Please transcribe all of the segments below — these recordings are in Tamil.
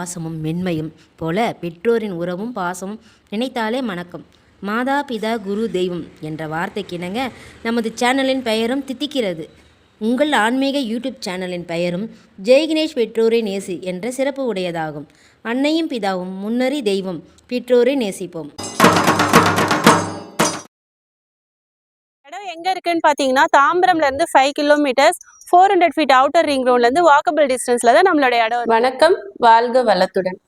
பாசமும் மென்மையும் போல பெற்றோரின் உறவும் பாசமும் நினைத்தாலே மணக்கம். மாதா பிதா குரு தெய்வம் என்ற வார்த்தைக்கிணங்க நமது சேனலின் பெயரும் தித்திக்கிறது. உங்கள் ஆன்மீக யூடியூப் சேனலின் பெயரும் ஜெய்கினேஷ் பெற்றோரை நேசி என்ற சிறப்பு உடையதாகும். அன்னையும் பிதாவும் முன்னறி தெய்வம். பெற்றோரை நேசிப்போம். எங்க இருக்குன்னு பாத்தீங்கன்னா தாம்பரம்ல இருந்து five kilometres four hundred feet outer ring ரோட்ல இருந்து வாக்கபிள் டிஸ்டன்ஸ்ல தான் நம்மளோட இடம் வணக்கம் வாழ்க வளத்துடன்.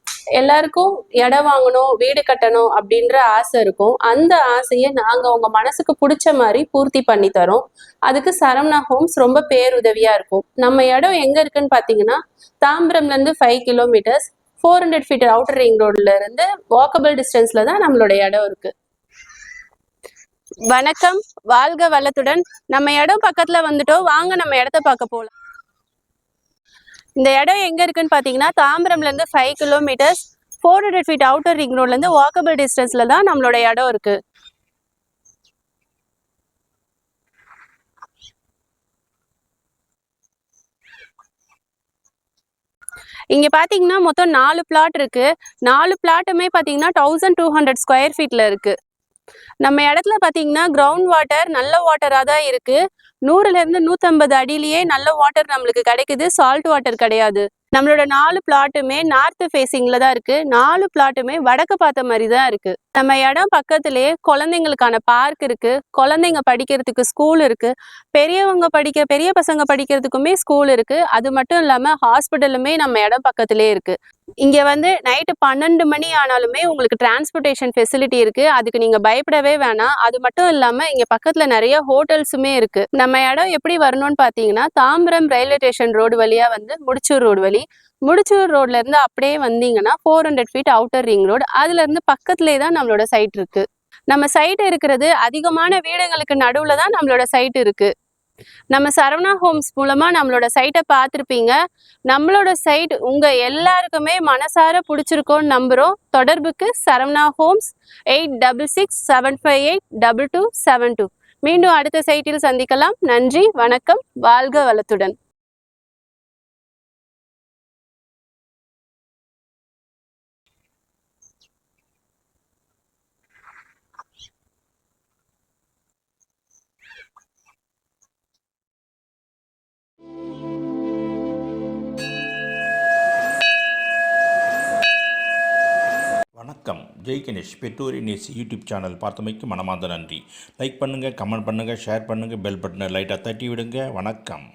எல்லாருக்கும் இடம் வாங்கணும் வீடு கட்டணும் அப்படின்ற ஆசை இருக்கும். அந்த ஆசையை நாங்க உங்க மனசுக்கு பிடிச்ச மாதிரி பூர்த்தி பண்ணி தரோம். அதுக்கு சரவணா ஹோம்ஸ் ரொம்ப பேருதவியா இருக்கும். நம்ம இடம் எங்க இருக்குன்னு பாத்தீங்கன்னா தாம்பரம்ல இருந்து five kilometres four hundred feet outer ring ரோட்ல இருந்து வாக்கபிள் டிஸ்டன்ஸ்ல தான் நம்மளோட இடம் இருக்கு. வணக்கம். வாழ்க வளத்துடன். நம்ம இடம் பக்கத்துல வந்துட்டோம். வாங்க நம்ம இடத்த பார்க்க போகலாம் இந்த இடம் எங்க இருக்குன்னு பாத்தீங்கன்னா தாம்பரம்ல இருந்து five kilometres four hundred feet outer ring ரோட்ல இருந்து வாக்கபிள் டிஸ்டன்ஸ்ல தான் நம்மளோட இடம் இருக்கு. இங்க பாத்தீங்கன்னா மொத்தம் நாலு பிளாட் இருக்கு. நாலு பிளாட்டுமே பாத்தீங்கன்னா தௌசண்ட் டூ ஹண்ட்ரட் ஸ்கொயர் ஃபீட்ல இருக்கு. நம்ம இடத்துல பாத்தீங்கன்னா கிரவுண்ட் வாட்டர் நல்ல வாட்டரா தான் இருக்கு. நூறுல இருந்து நூத்தம்பது அடியிலேயே நல்ல வாட்டர் நம்மளுக்கு கிடைக்குது. சால்ட் வாட்டர் கிடையாது. நம்மளோட நாலு பிளாட்டுமே நார்த் ஃபேஸிங்கில் தான் இருக்கு. நாலு பிளாட்டுமே வடக்கு பார்த்த மாதிரி தான் இருக்கு. நம்ம இடம் பக்கத்திலேயே குழந்தைங்களுக்கான பார்க் இருக்கு. குழந்தைங்க படிக்கிறதுக்கு ஸ்கூல் இருக்கு. பெரியவங்க படிக்க பெரிய பசங்க படிக்கிறதுக்குமே ஸ்கூல் இருக்கு. அது மட்டும் இல்லாம ஹாஸ்பிட்டலுமே நம்ம இடம் பக்கத்திலே இருக்கு. இங்கே வந்து நைட்டு பன்னெண்டு மணி ஆனாலுமே உங்களுக்கு டிரான்ஸ்போர்ட்டேஷன் ஃபெசிலிட்டி இருக்குது அதுக்கு நீங்கள் பயப்படவே வேணாம். அது மட்டும் இல்லாமல் இங்கே பக்கத்தில் நிறைய ஹோட்டல்ஸுமே இருக்குது நம்ம இடம் எப்படி வரணும்னு பார்த்தீங்கன்னா தாம்பரம் ரயில்வே ஸ்டேஷன் ரோடு வழியாக வந்து முடிச்சூர் ரோடு வழி. முடிச்சூர் ரோட்லேருந்து அப்படியே வந்தீங்கன்னா four hundred feet outer ring road அதுலேருந்து பக்கத்துலேயே தான் நம்மளோட சைட் இருக்குது நம்ம சைட் இருக்கிறது அதிகமான வீடுங்களுக்கு நடுவில் தான் நம்மளோட சைட் இருக்குது நம்ம சரவணா ஹோம்ஸ் மூலமா நம்மளோட சைட்டை பார்த்துருப்பீங்க. நம்மளோட சைட் உங்க எல்லாருக்குமே மனசார பிடிச்சிருக்கோன்னு நம்புறோம். தொடர்புக்கு Saravana homes eight double six seven five eight double two seven two. மீண்டும் அடுத்த சைட்டில் சந்திக்கலாம். நன்றி வணக்கம் வாழ்க வளத்துடன். ஜெய் கணேஷ் பெற்றோர் நேசி யூடியூப் சேனல் பார்த்தமைக்கு மனமார்ந்த நன்றி. லைக் பண்ணுங்கள் கமெண்ட் பண்ணுங்கள் ஷேர் பண்ணுங்கள் பெல் பட்டனை லைட்டாக தட்டி விடுங்க. வணக்கம்.